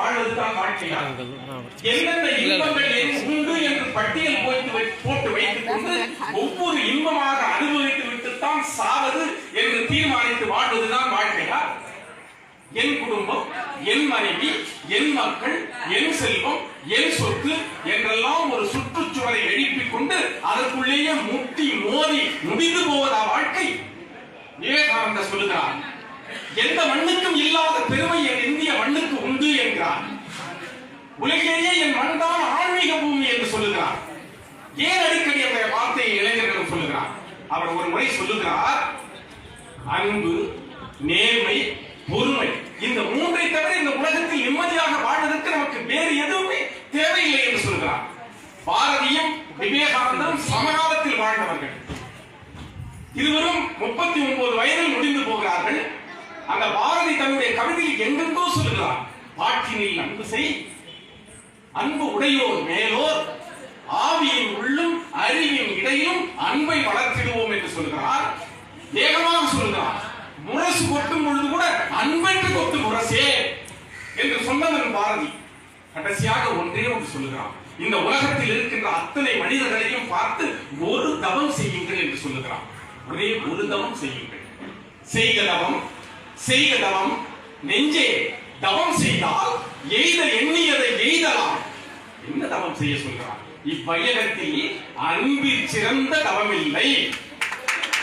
வாழ்வதுதான் வாழ்க்கையா எந்தெந்த இன்பங்கள் என் உண்டு என்று பட்டியல் போட்டு வை- போட்டு வைத்துக் கொண்டு ஒவ்வொரு இன்பமாக அனுபவித்து விட்டுத்தான் சாவது என்று தீர்மானித்து வாழ்வதுதான் வாழ்க்கையா? என் குடும்பம் என் மனைவி என் மக்கள் என் செல்வம் என் சொத்து என்றெல்லாம் ஒரு சுற்றுச்சுவரை எழுப்பிக் கொண்டு அதற்குள்ளேயே முட்டி மோதி முடிந்து போவதா வாழ்க்கை? விவேகானந்த சொல்லுகிறார் எந்த மண்ணுக்கும் இல்லாத பெருமை என் இந்திய உண்டு என்கிறார் உலகிலேயே என் மனதான் ஆன்மீக பூமி என்று சொல்லுகிறார். ஏன் அடிக்கடி அந்த வார்த்தையை இளைஞர்களும் சொல்லுகிறார்? அவர் ஒரு முறை சொல்லுகிறார் அன்பு நேர்மை பொறுமை இந்த மூன்றை தவிர இந்த உலகத்தில் நிம்மதியாக வாழ்வதற்கு நமக்கு வேறு எதுவுமே தேவையில்லை என்று சொல்கிறார் பாரதியும் விவேகானந்தரும் சமகாலத்தில் வாழ்ந்தவர்கள். இருவரும் முப்பத்தி ஒன்பது வயதில் முடிந்து போகிறார்கள். அந்த பாரதி தன்னுடைய கவிதையில் எங்கெங்கோ சொல்லுகிறார். பாட்டினில் அன்பு செய். அன்பு உடையோர் மேலோர் ஆவியின் உள்ளும் அறிவின் இடையிலும் அன்பை வளர்த்திடுவோம் என்று சொல்கிறார். வேகமாக சொல்கிறார். முரசு கொட்டும் பொழுது கூட அன்பென்று கொத்து முரசே என்று சொன்னவன் பாரதி. கடைசியாக ஒன்றே ஒன்று சொல்லுகிறான். இந்த உலகத்தில் இருக்கின்ற அத்தனை மனிதர்களையும் பார்த்து ஒரு தவம் செய்யுங்கள் என்று சொல்லுகிறான். ஒரே ஒரு தவம் செய்யுங்கள். செய்க தவம் செய்க தவம். நெஞ்சே தவம் செய்தால் எய்த எண்ணியதை எய்தலாம். என்ன தவம் செய்ய சொல்கிறான் இவ்வையகத்தில் அன்பில் சிறந்த தவம் இல்லை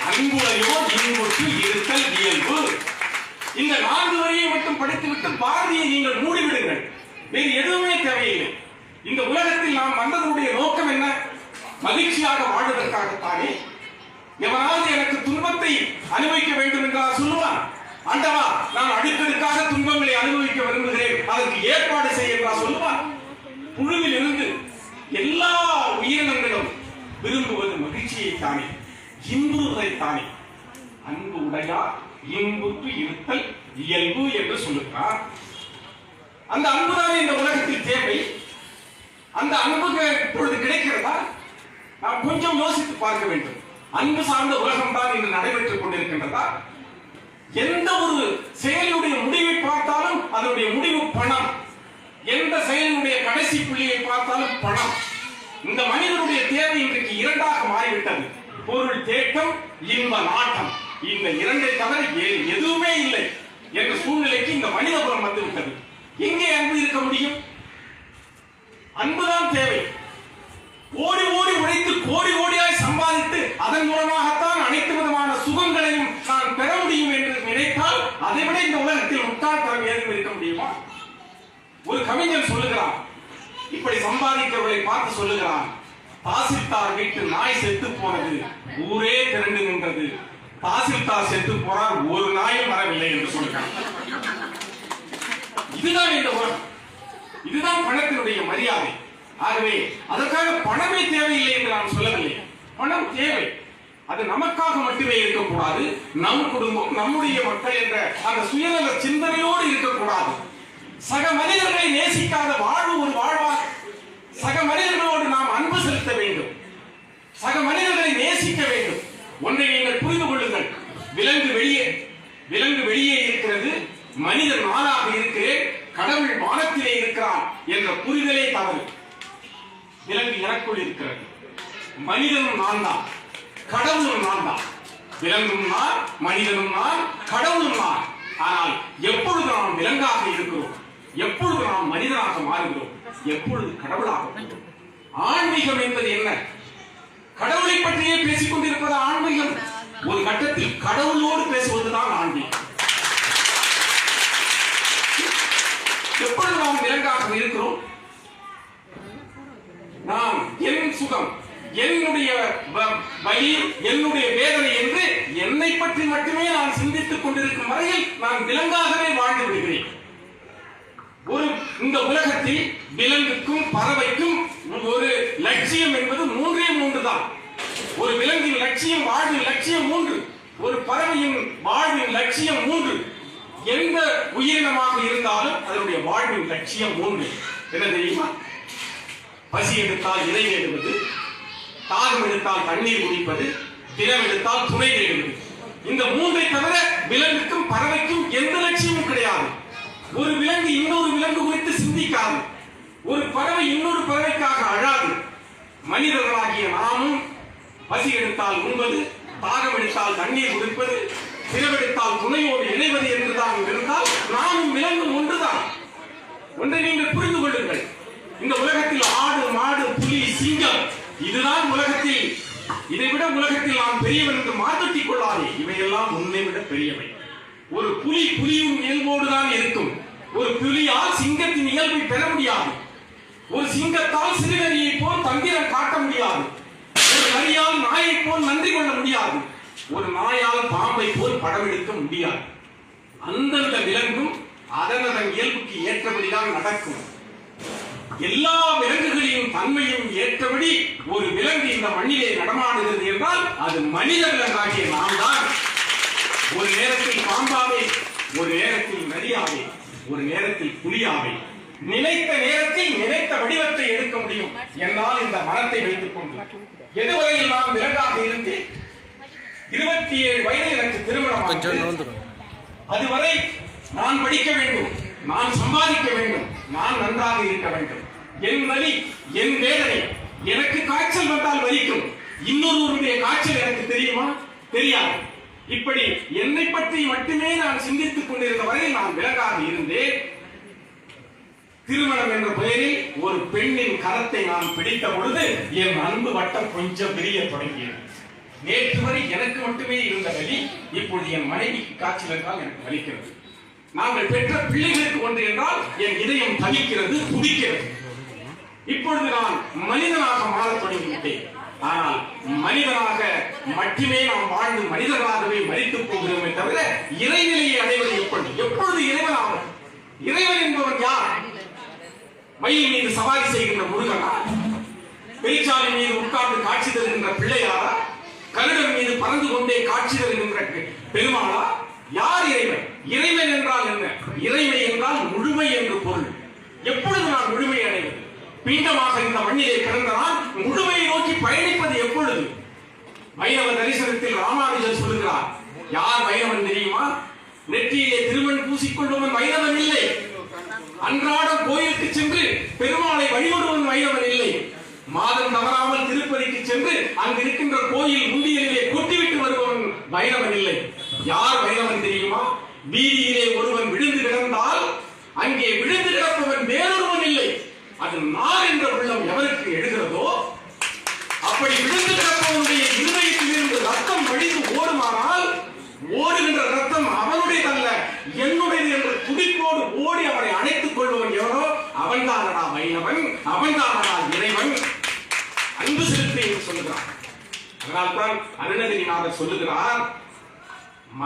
அன்புடையோ இன்புற்று இருத்தல் இயல்பு. இந்த நான்கு வரியை மட்டும் படித்துவிட்டு பாரதியை நீங்கள் மூடிவிடுங்கள். வேறு எதுவுமே தேவையில்லை. இந்த உலகத்தில் நாம் வந்ததனுடைய நோக்கம் என்ன? மகிழ்ச்சியாக வாழ்வதற்காகத்தானே? எவனாவது எனக்கு துன்பத்தை அனுபவிக்க வேண்டும் என்றால் சொல்லுவான். அண்டவா நான் அடுக்கடுக்காக துன்பங்களை அனுபவிக்க விரும்புகிறேன். அதற்கு ஏற்பாடு செய்ய சொல்லுவார் சொல்லுவான் புழுவில் இருந்து எல்லா உயிரினங்களும் விரும்புவது மகிழ்ச்சியை தானே இன்புவதை தானே அன்பு உடையார் இன்புற்று இருத்தல் இயல்பு என்று சொல்லுகிறார் அந்த அன்புதானே இந்த உலகத்தில் தேவை? அந்த அன்புக்கு இப்பொழுது கிடைக்கிறதா? நாம் கொஞ்சம் யோசித்து பார்க்க வேண்டும். அன்பு சார்ந்த உலகம் தான் இன்று நடைபெற்றுக் கொண்டிருக்கின்றதா? எந்த ஒரு செயலுடைய முடிவை பார்த்தாலும் அதனுடைய முடிவு பணம். எந்த செயலினுடைய கடைசி புள்ளியை பார்த்தாலும் பணம். இந்த மனிதனுடைய தேவை இன்றைக்கு இரண்டாக மாறிவிட்டது. பொருள் தேட்டம் இன்ப நாட்டம். இந்த இரண்டை தவிர வேறு எதுவுமே இல்லை என்ற சூழ்நிலைக்கு இந்த மனிதபுரம் வந்துவிட்டது. எங்கே அன்பு இருக்க முடியும்? அன்புதான் தேவை. ஓடி ஓடி உழைத்து கோடி கோடியாய் சம்பாதித்து அதன் மூலமாகத்தான் அனைத்து விதமான சுகங்களையும் நான் பெற முடியும் என்று நினைத்தால் அதை விட இந்த உலகத்தில் முட்டாள்தனம் ஏதும் இருக்க முடியுமா ஒரு கவிஞன் சொல்லுகிறான். இப்படி சம்பாதிக்கிறவர்களை பார்த்து சொல்லுகிறான். தாசில்தார் வீட்டு நாய் செத்து போனது ஊரே திரண்டு நின்றது. தாசில்தார் செத்து போனார் ஒரு நாயும் வரவில்லை என்று சொல்லுகிறான். இதுதான் இந்த உலகம். இதுதான் பணத்தினுடைய மரியாதை. ஆகவே அதற்காக பணமே தேவையில்லை என்று நான் சொல்லவில்லை. பணம் தேவை. அது நமக்காக மட்டுமே இருக்கக்கூடாது. நம் குடும்பம் நம்முடைய மக்கள் என்ற அந்த சுயநல சிந்தனையோடு இருக்கக்கூடாது. சக மனிதர்களை நேசிக்காத வாழ்வு ஒரு வாழ்வா சக மனிதர்களோடு நாம் அன்பு செலுத்த வேண்டும். சக மனிதர்களை நேசிக்க வேண்டும். ஒன்றை நீங்கள் புரிந்து கொள்ளுங்கள். விலங்கு வெளியே விலங்கு வெளியே இருக்கிறது. மனிதன் நானாக இருக்கிறேன். கடவுள் வானத்திலே இருக்கிறான் என்ற புரிதலே தவறு. விலங்கு எனக்குள் இருக்கிறது. மனிதனும் நான் தான். கடவுளும் நான் தான். விலங்கும் நான் மனிதனும் நான் கடவுளும் நான். ஆனால் எப்பொழுது நாம் விலங்காக இருக்கிறோம்? எப்பொழுது நாம் மனிதனாக மாறுகிறோம்? எப்பொழுது கடவுளாக ஆன்மீகம் என்பது என்ன? கடவுளை பற்றியே பேசிக் கொண்டிருப்பது ஆன்மீகம். ஒரு கட்டத்தில் கடவுளோடு பேசுவதுதான் ஆன்மீகம். எப்பொழுது நாம் விலங்காக இருக்கிறோம்? நாம் என் சுகம் என்னுடைய வ- வலி என்னுடைய வேதனை என்று என்னை பற்றி மட்டுமே நான் சிந்தித்துக் கொண்டிருக்கும் வரையில் நான் விலங்காகவே வாழ்ந்து விடுகிறேன். ஒரு இந்த உலகத்தில் விலங்குக்கும் பறவைக்கும் ஒரு லட்சியம் என்பது மூன்றே மூன்று தான். ஒரு விலங்கின் லட்சியம் வாழ்வின் லட்சியம் மூன்று. ஒரு பறவையின் வாழ்வின் லட்சியம் மூன்று. எந்த உயிரினமாக இருந்தாலும் அதனுடைய வாழ்வின் லட்சியம் மூன்று. என்ன தெரியுமா? பசி எடுத்தால் இதை தேடுவது தாகம் எடுத்தால் தண்ணீர் குடிப்பது தினம் எடுத்தால் துணை தேடுவது இந்த மூன்றை தவிர விலங்குக்கும் பறவைக்கும் எந்த லட்சியமும் கிடையாது. ஒரு விலங்கு இன்னொரு விலங்கு குறித்து சிந்திக்காது. ஒரு பறவை இன்னொரு பறவைக்காக அழாது. மனிதர்களாகிய நாமும் பசி எடுத்தால் உண்பது தாகம் எடுத்தால் தண்ணீர் குடிப்பது பிறவெடுத்தால் துணையோடு இணைவது என்றுதான் இருந்தால் நாமும் விலங்கும் ஒன்றுதான். ஒன்றை நீங்கள் புரிந்து கொள்ளுங்கள். இந்த உலகத்தில் ஆடு மாடு புலி சிங்கம் இதுதான் உலகத்தில். இதை விட உலகத்தில் நாம் பெரியவன் என்று மாற்றட்டிக் கொள்ளாதே. இவையெல்லாம் உன்னை விட பெரியவை. ஒரு புலி புலியும் இயல்போடு தான் இருக்கும். ஒரு புலியால் சிங்கத்தின் இயல்பை பெற முடியாது. ஒரு சிங்கத்தால் சிறுநரியை போல் தந்திரம் காட்ட முடியாது. ஒரு நரியால் நாயை போல் நன்றி கொள்ள முடியாது. ஒரு நாயால் பாம்பை போல் படம் எடுக்க முடியாது. அந்தந்த விலங்கும் அதன் அதன் இயல்புக்கு ஏற்றபடிதான் நடக்கும். எல்லா விலங்குகளின் தன்மையும் ஏற்றபடி ஒரு விலங்கு இந்த மண்ணிலே நடமாடுகிறது என்றால் அது மனித விலங்காகிய நாம் தான் ஒரு நேரத்தில் பாம்பாவே ஒரு நேரத்தில் நரியாவே ஒரு நேரத்தில் புலியாவே. நினைத்த நேரத்தில் நினைத்த வடிவத்தை எடுக்க முடியும். என்னால் இந்த மனத்தை வைத்துக் கொண்டு. எதுவரையில் நான் விலங்காக இருந்தேன்? இருபத்தி ஏழு வயது எனக்கு திருமணம். அதுவரை நான் படிக்க வேண்டும். நான் சம்பாதிக்க வேண்டும். நான் நன்றாக இருக்க வேண்டும். என் வலி என் வேதனை எனக்கு காய்ச்சல் வந்தால் வலிக்கும். இன்னொருவருடைய காய்ச்சல் எனக்கு தெரியுமா? தெரியாது. இப்படி என்னை பற்றி மட்டுமே நான் சிந்தித்துக் கொண்டிருந்த வரை நான் விலகாது இருந்தேன். திருமணம் என்ற பெயரில் ஒரு பெண்ணின் கரத்தை நான் பிடித்த பொழுது என் அன்பு வட்டம் கொஞ்சம் பெரிய தொடங்கியது. நேற்று வரை எனக்கு மட்டுமே இருந்த வலி இப்பொழுது என் மனைவிக்கு காய்ச்சல் என்றால் எனக்கு வலிக்கிறது. நாங்கள் பெற்ற பிள்ளைகளுக்கு ஒன்று என்றால் என் இதயம் தவிக்கிறது துடிக்கிறது இப்பொழுது நான் மனிதனாக மாறத் தொடங்கிவிட்டேன். ஆனால் மனிதனாக மட்டுமே நாம் வாழ்ந்து மனிதர்களாகவே மறித்து போகிறோமே தவிர இறைநிலையை அடைவது எப்படி? எப்பொழுது இறைவன் ஆகும் இறைவன் என்பவன் யார்? மயில் மீது சவாரி செய்கின்ற முருகனா பெரிச்சாலை மீது உட்கார்ந்து காட்சி தருகின்ற பிள்ளையாரா? கருடன் மீது பறந்து கொண்டே காட்சி தருகின்ற பெருமாளா? யார் இறைவன்? இறைவன் என்றால் என்ன? இறைமை என்றால் முழுமை என்று பொருள். எப்பொழுது நான் முழுமை அடைவது மீண்டமாக இந்த மண்ணிலே பிறந்த நான் முழுமை வைணவ தரிசனத்தில் ராமானுஜர் சொல்லுகிறார். யார் வைணவன் தெரியுமா? நெற்றியிலே திருமண் பூசிக்கொள்பவன் வைணவன் இல்லை. அன்றாட கோயிலுக்கு சென்று பெருமாளை வழிபடுவன் வைணவன் இல்லை. மாதம் தவறாமல் திருப்பதிக்கு சென்று அங்கு இருக்கின்ற கோயில் முந்தியலிலே கொட்டிவிட்டு வருபவன் வைணவன் இல்லை. யார் வைணவன் தெரியுமா? வீதியிலே ஒருவன் விழுந்து கிடந்தால் அங்கே விழுந்து கிடப்பவன் வேறொருவன் இல்லை. அது நார் என்ற உள்ளம் எவருக்கு எழுகிறதோ அப்படி விழுந்து கிடப்பவனுடைய இருதயத்திலிருந்து ரத்தம் வழிந்து ஓடுமானால் ஓடுகின்ற ரத்தம் அவனுடையதல்ல என்னுடையது என்ற துடிப்போடு ஓடி அவனை அணைத்துக் கொள்பவன் எவனோ அவன்தானடா வைணவன் அவன்தானடா இறைவன். அன்பு செலுத்தி என்று சொல்லுகிறான். அதனால்தான் அருணகிரிநாதர் சொல்லுகிறார்